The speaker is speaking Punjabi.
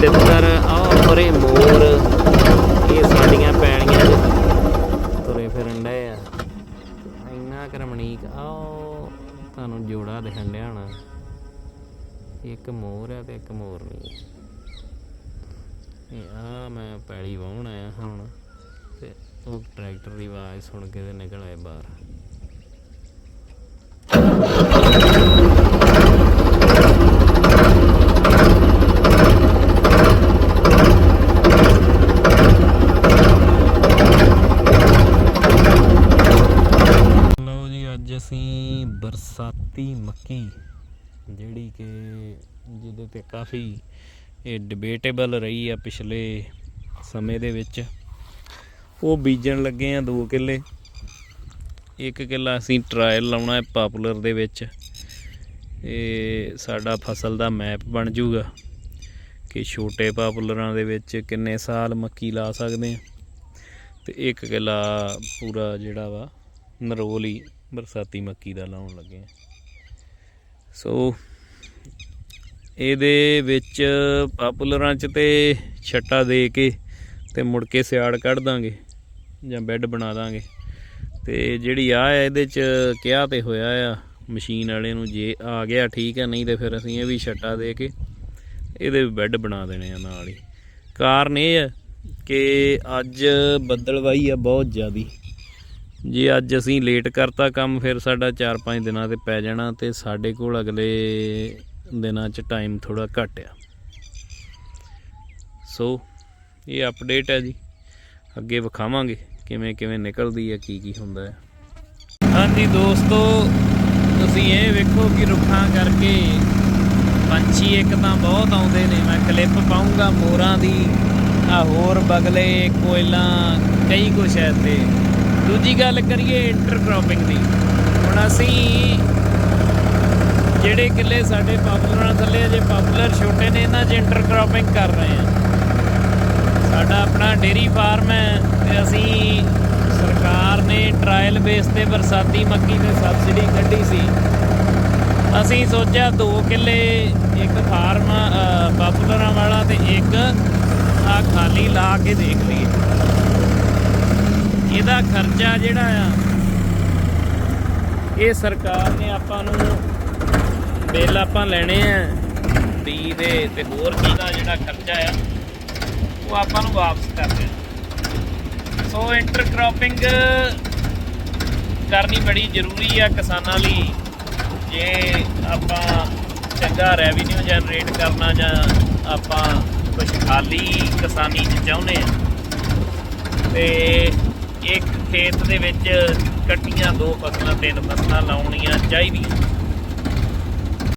ਤਿੱਤਰ ਆਹ ਪਰੇ ਮੋਰ, ਇਹ ਸਾਡੀਆਂ ਪੈਣੀਆਂ ਤੁਰੇ ਫਿਰਨ ਡਏ ਆ। ਇੰਨਾ ਕਰਮਣੀਕ ਆਹ ਤੁਹਾਨੂੰ ਜੋੜਾ ਦਿਖਣ ਡਿਆ ਹਣਾ। ਇੱਕ ਮੋਰ ਆ ਤੇ ਇੱਕ ਮੋਰ ਨਹੀਂ। ਇਹ ਆ ਮੈਂ ਪੈਲੀ ਵਾਉਣ ਆਇਆ ਹੁਣ, ਤੇ ਉਹ ਟਰੈਕਟਰ ਦੀ ਆਵਾਜ਼ ਸੁਣ ਕੇ ਤੇ ਨਿਕਲ ਆਏ ਬਾਹਰ। ਅਸੀਂ ਬਰਸਾਤੀ ਮੱਕੀ, ਜਿਹੜੀ ਕਿ ਜਿਹਦੇ ਤੇ ਕਾਫੀ ਇਹ ਡਿਬੇਟੇਬਲ ਰਹੀ ਆ ਪਿਛਲੇ ਸਮੇਂ ਦੇ ਵਿੱਚ, ਉਹ ਬੀਜਣ ਲੱਗੇ ਆ 2 ਕਿੱਲੇ। ਇੱਕ ਕਿੱਲਾ ਅਸੀਂ ਟਰਾਇਲ ਲਾਉਣਾ ਹੈ ਪਾਪੂਲਰ ਦੇ ਵਿੱਚ। ਇਹ ਸਾਡਾ ਫਸਲ ਦਾ ਮੈਪ ਬਣ ਜਾਊਗਾ ਕਿ ਛੋਟੇ ਪਾਪੂਲਰਾਂ ਦੇ ਵਿੱਚ ਕਿੰਨੇ ਸਾਲ ਮੱਕੀ ਲਾ ਸਕਦੇ ਆ। ਤੇ ਇੱਕ ਕਿੱਲਾ ਪੂਰਾ ਜਿਹੜਾ ਵਾ, ਨਰੋਲੀ ਬਰਸਾਤੀ ਮੱਕੀ ਦਾ ਲਾਉਣ ਲੱਗੇ ਆ। ਸੋ, ਇਹਦੇ ਵਿੱਚ ਪਾਪੂਲਰਾਂ ਚ ਤੇ ਛੱਟਾ ਦੇ ਕੇ ਤੇ ਮੁੜ ਕੇ ਸਿਆੜ ਕੱਢ ਦਾਂਗੇ ਜਾਂ ਬੈੱਡ ਬਣਾ ਦਾਂਗੇ। ਤੇ ਜਿਹੜੀ ਆ ਇਹਦੇ ਚ ਕਿਹਾ ਤੇ ਹੋਇਆ ਆ, ਮਸ਼ੀਨ ਵਾਲੇ ਨੂੰ ਜੇ ਆ ਗਿਆ ਠੀਕ ਹੈ ਨਹੀਂ ਤੇ ਫਿਰ ਅਸੀਂ ਇਹ ਵੀ ਛੱਟਾ ਦੇ ਕੇ ਇਹਦੇ ਬੈੱਡ ਬਣਾ ਦੇਣੇ ਆ ਨਾਲ ਹੀ। ਕਾਰਨ ਇਹ ਹੈ ਕਿ ਅੱਜ ਬੱਦਲਵਾਈ ਆ ਬਹੁਤ ਜ਼ਿਆਦੀ। ਜੇ, ਅੱਜ ਅਸੀਂ ਲੇਟ ਕਰਤਾ ਕੰਮ, ਫਿਰ ਸਾਡਾ 4-5 ਦਿਨਾਂ ਤੇ ਪੈ ਜਾਣਾ ਤੇ ਸਾਡੇ ਕੋਲ ਅਗਲੇ ਦਿਨਾਂ 'ਚ ਟਾਈਮ ਥੋੜਾ ਘੱਟ ਆ। ਸੋ ਇਹ ਅਪਡੇਟ ਹੈ ਜੀ। ਅੱਗੇ ਵਿਖਾਵਾਂਗੇ ਕਿਵੇਂ ਕਿਵੇਂ ਨਿਕਲਦੀ ਹੈ ਕੀ ਕੀ ਹੁੰਦਾ ਹੈ ਹਾਂਜੀ ਦੋਸਤੋ, ਤੁਸੀਂ ਇਹ ਵੇਖੋ ਕਿ ਰੁੱਖਾਂ ਕਰਕੇ ਪੰਛੀ ਇੱਕ ਤਾਂ ਬਹੁਤ ਆਉਂਦੇ ਨੇ। ਮੈਂ ਕਲਿੱਪ ਪਾਉਂਗਾ ਮੋਰਾਂ ਦੀ, ਆ ਹੋਰ ਬਗਲੇ, ਕੋਇਲਾਂ, ਕਈ ਕੁਛ ਹੈ ਤੇ ਦੂਜੀ ਗੱਲ ਕਰੀਏ ਇੰਟਰਕ੍ਰੋਪਿੰਗ ਦੀ। ਹੁਣ ਅਸੀਂ ਜਿਹੜੇ ਕਿੱਲੇ ਸਾਡੇ ਪਾਪੂਲਰਾਂ ਥੱਲੇ ਅਜੇ ਪਾਪੂਲਰ ਛੋਟੇ ਨੇ, ਇਹਨਾਂ 'ਚ ਇੰਟਰਕ੍ਰੋਪਿੰਗ ਕਰ ਰਹੇ ਆ। ਸਾਡਾ ਆਪਣਾ ਡੇਰੀ ਫਾਰਮ ਹੈ ਤੇ ਅਸੀਂ ਸਰਕਾਰ ਨੇ ਟ੍ਰਾਇਲ ਬੇਸ ਤੇ ਬਰਸਾਤੀ ਮੱਕੀ ਤੇ ਸਬਸਿਡੀ ਕੱਢੀ ਸੀ। ਅਸੀਂ ਸੋਚਿਆ ਦੋ ਕਿੱਲੇ, ਇੱਕ ਫਾਰਮ ਪਾਪੂਲਰਾਂ ਵਾਲਾ ਤੇ ਇੱਕ ਆ ਖਾਲੀ ਲਾ ਕੇ ਦੇਖ ਲਈਏ। ਇਹਦਾ ਖਰਚਾ ਜਿਹੜਾ ਆ, ਇਹ ਸਰਕਾਰ ਨੇ ਆਪਾਂ ਨੂੰ ਬਿੱਲ ਆਪਾਂ ਲੈਣੇ ਆ, ਬੀ ਦੇ ਤੇ ਹੋਰ ਚੀਜ਼ਾਂ ਜਿਹੜਾ ਖਰਚਾ ਆ, ਉਹ ਆਪਾਂ ਨੂੰ ਵਾਪਸ ਕਰ ਦੇਣ। ਸੋ ਇੰਟਰਕ੍ਰੋਪਿੰਗ ਕਰਨੀ ਬੜੀ ਜ਼ਰੂਰੀ ਆ ਕਿਸਾਨਾਂ ਲਈ। ਜੇ ਆਪਾਂ ਚੰਗਾ ਰੈਵਨਿਊ ਜਨਰੇਟ ਕਰਨਾ ਜਾਂ ਆਪਾਂ ਖੁਸ਼ਹਾਲੀ ਕਿਸਾਨੀ ਚ ਚਾਹੁੰਦੇ ਆ, ਤੇ ਇੱਕ ਖੇਤ ਦੇ ਵਿੱਚ ਕੱਟੀਆਂ ਦੋ ਫਸਲਾਂ ਤਿੰਨ ਫਸਲਾਂ ਲਾਉਣੀਆਂ ਚਾਹੀਦੀਆਂ।